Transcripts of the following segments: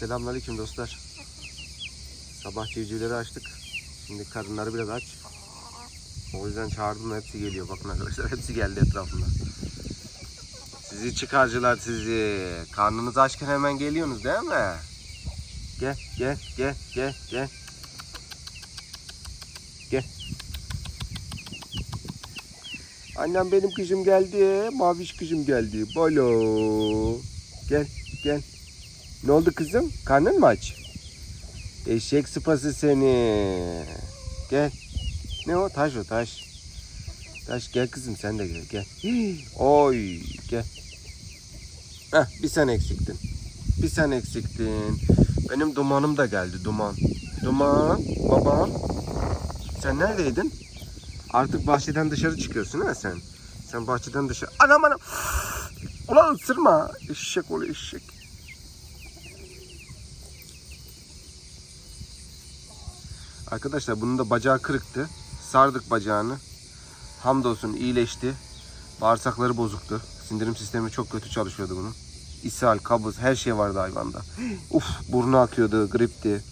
Selamünaleyküm dostlar. Sabah civcivleri açtık. Şimdi karınları biraz aç. O yüzden çağırdım hepsi geliyor. Bakın arkadaşlar hepsi geldi etrafında. Sizi çıkarcılar sizi. Karnınız açken hemen geliyorsunuz değil mi? Gel gel gel gel gel. Gel. Annem benim kızım geldi. Maviş kızım geldi. Bolo. Gel gel. Ne oldu kızım? Karnın mı aç? Eşek sıpası seni. Gel. Ne o? Taş o taş. Taş gel kızım sen de gel gel. Oy gel. Heh, bir sen eksiktin. Bir sen eksiktin. Benim dumanım da geldi duman. Duman babam. Sen neredeydin? Artık bahçeden dışarı çıkıyorsun ha sen. Sen bahçeden dışarı. Anam anam. Ulan ısırma. Eşek ol eşek. Arkadaşlar bunun da bacağı kırıktı. Sardık bacağını. Hamdolsun iyileşti. Bağırsakları bozuktu. Sindirim sistemi çok kötü çalışıyordu bunun. İshal, kabız her şey vardı hayvanda. Uf burnu akıyordu, gripti.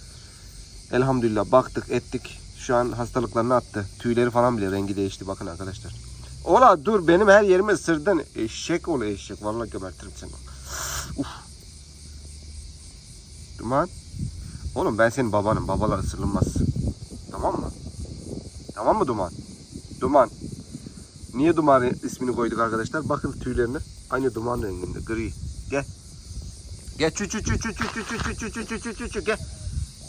Elhamdülillah baktık ettik. Şu an hastalıklarını attı. Tüyleri falan bile rengi değişti bakın arkadaşlar. Ola dur benim her yerime ısırdın. Eşek ol eşek. Vallahi gebertirim seni. Uf. Duman. Oğlum ben senin babanım. Babalar ısırılmaz. Tamam mı? Tamam mı Duman? Duman. Niye Duman ismini koyduk arkadaşlar? Bakın tüylerine. Aynı duman renginde. Gri. Gel. Gel çü çü çü çü çü çü çü çü çü çü çü çü çü çü gel.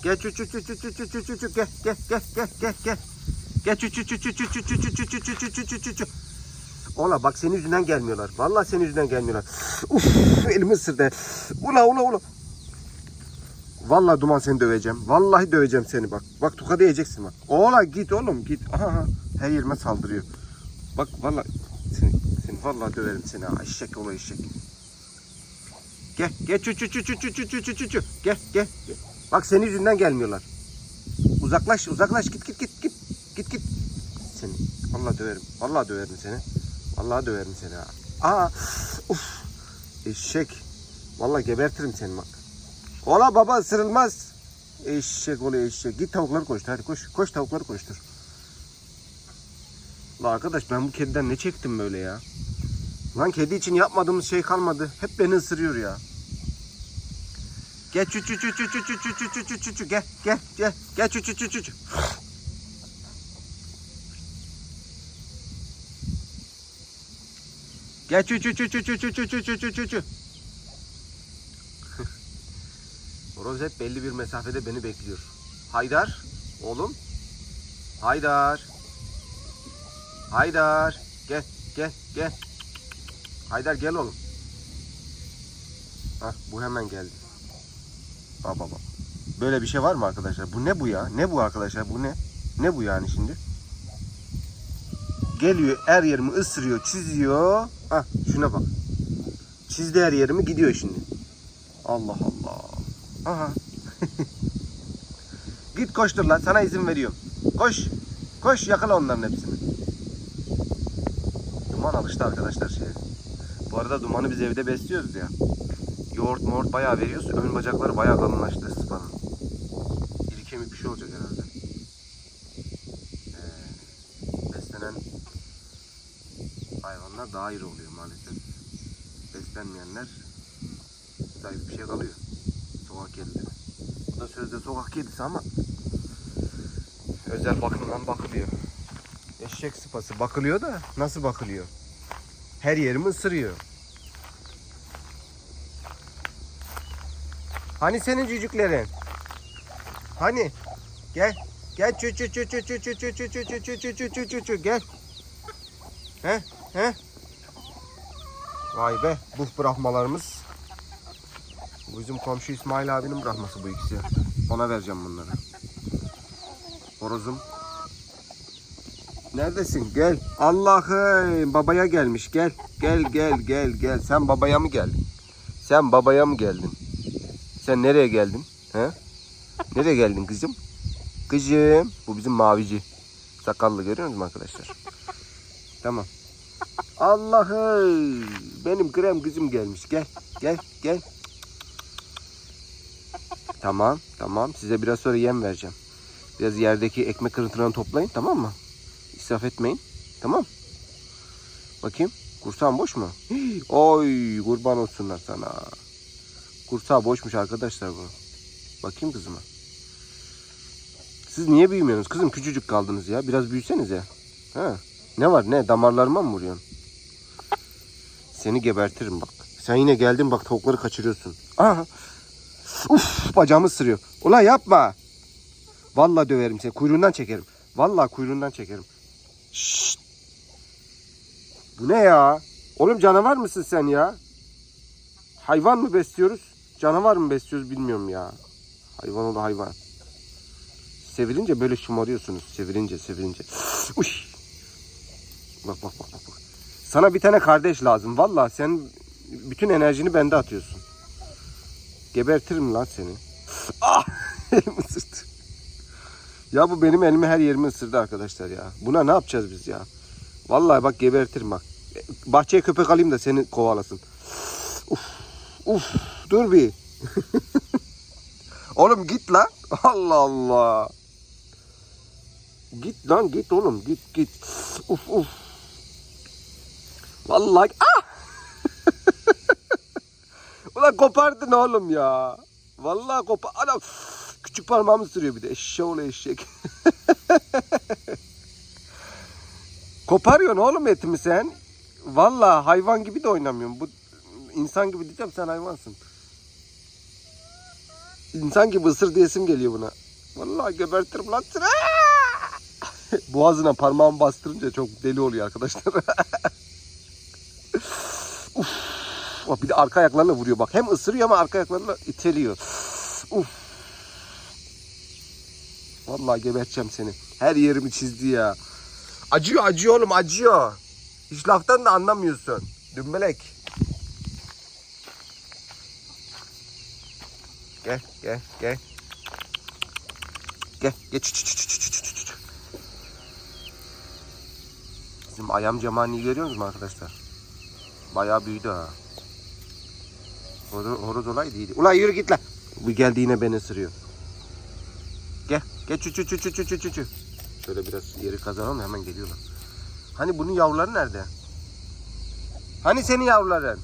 Çü çü çü çü çü çü çü çü çü gel gel gel gel gel gel. Çü çü çü çü çü çü çü çü çü çü çü çü. Ola bak senin yüzünden gelmiyorlar. Vallahi senin yüzünden gelmiyorlar. Uf elimi ısırdı. Ula ula ula. Vallahi duman seni döveceğim. Vallahi döveceğim seni bak. Bak tokadı yiyeceksin bak. Ola git oğlum git. Aha, her yerime saldırıyor. Bak vallahi seni, seni vallahi döverim seni ha. Eşek ola eşek. Gel gel çü çü çü çü çü çü çü çü çü. Gel gel. Bak senin yüzünden gelmiyorlar. Uzaklaş uzaklaş git git git git. Git git. Seni vallahi döverim. Vallahi döverim seni. Vallahi döverim seni. Aa uf. Eşek. Vallahi gebertirim seni bak. Ola baba ısırılmaz. Eşek ola eşek. Git tavukları koştur hadi koş. Koş tavukları koştur. La arkadaş ben bu kediden ne çektim böyle ya? Lan kedi için yapmadığımız şey kalmadı. Hep beni ısırıyor ya. Gel çü çü çü çü çü çü çü çü çü çü çü çü gel gel gel gel çü çü çü çü çü. Gel çü çü çü çü çü çü çü çü çü çü çü çü. Horoz belli bir mesafede beni bekliyor. Haydar oğlum. Haydar. Haydar. Gel gel gel. Haydar gel oğlum. Hah bu hemen geldi. Baba baba. Böyle bir şey var mı arkadaşlar? Bu ne bu ya? Ne bu arkadaşlar? Bu ne? Ne bu yani şimdi? Geliyor her yerimi ısırıyor, çiziyor. Ah şuna bak. Çizdi her yerimi gidiyor şimdi. Allah Allah. Aha. Git koştur lan sana izin veriyorum. Koş. Koş yakala onların hepsini. Duman alıştı arkadaşlar şeye. Bu arada dumanı biz evde besliyoruz ya. Yoğurt moğurt bayağı veriyoruz. Ön bacakları bayağı kalınlaştı sıpanın. İri kemik bir şey olacak herhalde. Ee, beslenen hayvanlar daha iri oluyor maalesef. Beslenmeyenler zayıf bir şey kalıyor. Kedileri. Bu da sözde sokak kedisi ama özel bakımdan bakılıyor. Eşek sıpası bakılıyor da nasıl bakılıyor? Her yerimi ısırıyor. Hani senin cücüklerin? Hani? Gel. Gel çü çü çü çü çü çü çü çü çü çü çü çü çü çü çü gel. He? He? Vay be bu bırakmalarımız. Bu bizim komşu İsmail abinin bırakması bu ikisi. Ona vereceğim bunları. Horozum. Neredesin? Gel. Allah'ım babaya gelmiş. Gel. Gel gel gel gel. Sen babaya mı geldin? Sen babaya mı geldin? Sen nereye geldin? He? Nereye geldin kızım? Kızım. Bu bizim mavici. Sakallı görüyor musunuz arkadaşlar? Tamam. Allah'ım. Benim krem kızım gelmiş. Gel. Gel. Gel. Tamam tamam size biraz sonra yem vereceğim. Biraz yerdeki ekmek kırıntılarını toplayın tamam mı? İsraf etmeyin. Tamam. Bakayım. Kursağın boş mu? Hii, Oy kurban olsunlar sana. Kursağı boşmuş arkadaşlar bu. Bakayım kızıma. Siz niye büyümüyorsunuz? Kızım küçücük kaldınız ya. Biraz büyüseniz ya. Ha. Ne var ne? Damarlarıma mı vuruyorsun? Seni gebertirim bak. Sen yine geldin bak tavukları kaçırıyorsun. Aha. Uf bacağımı ısırıyor. Ulan yapma. Vallahi döverim seni. Kuyruğundan çekerim. Vallahi kuyruğundan çekerim. Şşt. Bu ne ya? Oğlum canavar mısın sen ya? Hayvan mı besliyoruz? Canavar mı besliyoruz bilmiyorum ya. Hayvan o da hayvan. Sevilince böyle şımarıyorsunuz. Sevilince sevilince. Uy. Bak bak bak bak. Sana bir tane kardeş lazım. Vallahi sen bütün enerjini bende atıyorsun. Gebertirim lan seni. Ah! Elim ısırdı. Ya bu benim elimi her yerimi ısırdı arkadaşlar ya. Buna ne yapacağız biz ya? Vallahi bak gebertirim bak. Bahçeye köpek alayım da seni kovalasın. Uf. Uf. Dur bir. oğlum git lan. Allah Allah. Git lan git oğlum git git. Uf uf. Vallahi ah! Ulan kopardın oğlum ya. Vallahi kopar. Adam küçük parmağımı sürüyor bir de. Eşşoğlu eşek. Koparıyorsun oğlum etimi sen. Vallahi hayvan gibi de oynamıyorsun. Bu insan gibi diyeceğim sen hayvansın. İnsan gibi ısır diyesim geliyor buna. Vallahi gebertirim lan seni. Boğazına parmağımı bastırınca çok deli oluyor arkadaşlar. Uf. Bak bir de arka ayaklarına vuruyor bak. Hem ısırıyor ama arka ayaklarına iteliyor. Uf. Vallahi geberteceğim seni. Her yerimi çizdi ya. Acıyor acıyor oğlum acıyor. Hiç laftan da anlamıyorsun. Dümbelek. Gel gel gel. Gel çü, çü, çü, çü, çü. Bizim ayam camani görüyor musunuz arkadaşlar? Bayağı büyüdü ha. Horoz, olaydı iyiydi. Ulan yürü git lan. Bu geldi yine beni ısırıyor. Gel. Gel çü çü çü çü çü çü çü çü. Şöyle biraz yeri kazanalım hemen geliyorlar. Hani bunun yavruları nerede? Hani senin yavruların?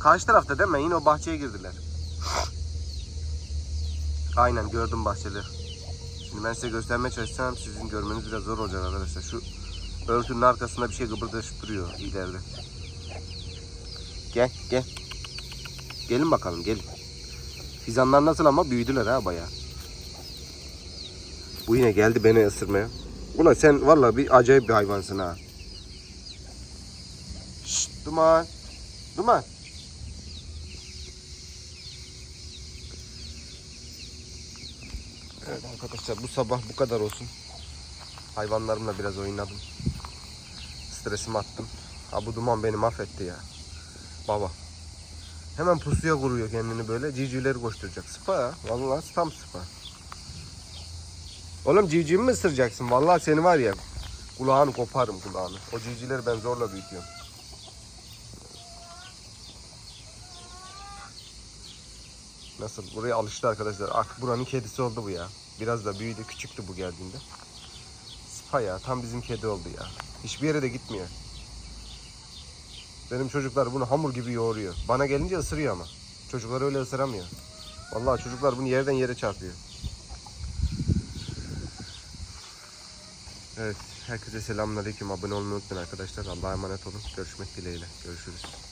Karşı tarafta değil mi? Yine o bahçeye girdiler. Aynen gördüm bahçede. Şimdi ben size göstermeye çalışsam sizin görmeniz biraz zor olacak arkadaşlar. Şu örtünün arkasında bir şey gıbırdaşıp duruyor ileride. Gel gel. Gelin bakalım gelin. Fizanlar nasıl ama büyüdüler ha bayağı. Bu yine geldi beni ısırmaya. Ulan sen vallahi bir acayip bir hayvansın ha. Şşt duman. Duman. Evet arkadaşlar bu sabah bu kadar olsun. Hayvanlarımla biraz oynadım. Stresimi attım. Ha bu duman beni mahvetti ya. Baba. Hemen pusuya kuruyor kendini böyle. Civcivleri koşturacak. Sıpa ya. Vallahi tam sıpa. Oğlum civciv mi ısıracaksın? Vallahi seni var ya. Kulağını koparım kulağını. O civcivleri ben zorla büyütüyorum. Nasıl? Buraya alıştı arkadaşlar. Artık buranın kedisi oldu bu ya. Biraz da büyüdü. Küçüktü bu geldiğinde. Sıpa ya. Tam bizim kedi oldu ya. Hiçbir yere de gitmiyor. Benim çocuklar bunu hamur gibi yoğuruyor. Bana gelince ısırıyor ama. Çocuklar öyle ısıramıyor. Vallahi çocuklar bunu yerden yere çarpıyor. Evet. Herkese selamünaleyküm. Abone olmayı unutmayın arkadaşlar. Allah'a emanet olun. Görüşmek dileğiyle. Görüşürüz.